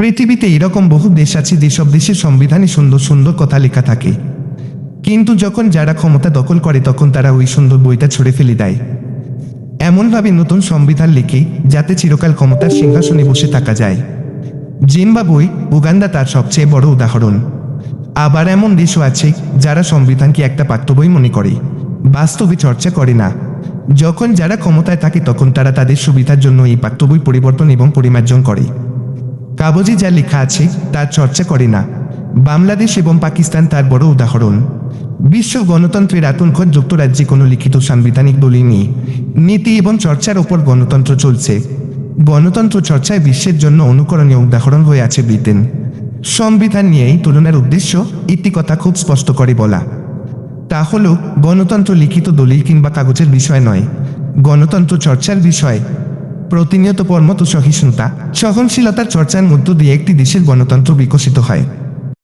পৃথিবীতে এরকম বহু দেশ আছে যেসব দেশের সংবিধানে সুন্দর সুন্দর কথা লেখা থাকে। কিন্তু যখন যারা ক্ষমতা দখল করে, তখন তারা ওই সুন্দর বইটা ছড়ে ফেলে দেয়। এমনভাবে নতুন সংবিধান লিখে যাতে চিরকাল ক্ষমতার সিংহাসনে বসে থাকা যায়। জিম্বাবুই উগান্ডা তার সবচেয়ে বড় উদাহরণ। আবার এমন দেশও আছে যারা সংবিধানকে একটা পাঠ্য বই মনে করে, বাস্তবে চর্চা করে না। যখন যারা ক্ষমতায় থাকে, তখন তারা তাদের সুবিধার জন্য এই পাঠ্য বই পরিবর্তন এবং পরিমার্জন করে। কাগজে যা লেখা আছে, তার চর্চা করে না। বাংলাদেশ এবং পাকিস্তান তার বড় উদাহরণ। বিশ্ব গণতন্ত্রের আতঙ্ক যুক্তরাজ্যে কোনো লিখিত সাংবিধানিক দলিল নেই। নীতি এবং চর্চার ওপর গণতন্ত্র চলছে। গণতন্ত্র চর্চায় বিশ্বের জন্য অনুকরণীয় উদাহরণ হয়ে আছে ব্রিটেন। সংবিধান নিয়েই তুলনার উদ্দেশ্য একটি কথা খুব স্পষ্ট করে বলা। তা হল গণতন্ত্র লিখিত দলিল কিংবা কাগজের বিষয় নয়। গণতন্ত্র চর্চার বিষয় প্রতিনিয়ত পর্মত সহিষ্ণুতা সহনশীলতার চর্চার মধ্য দিয়ে একটি দেশের গণতন্ত্র বিকশিত হয়।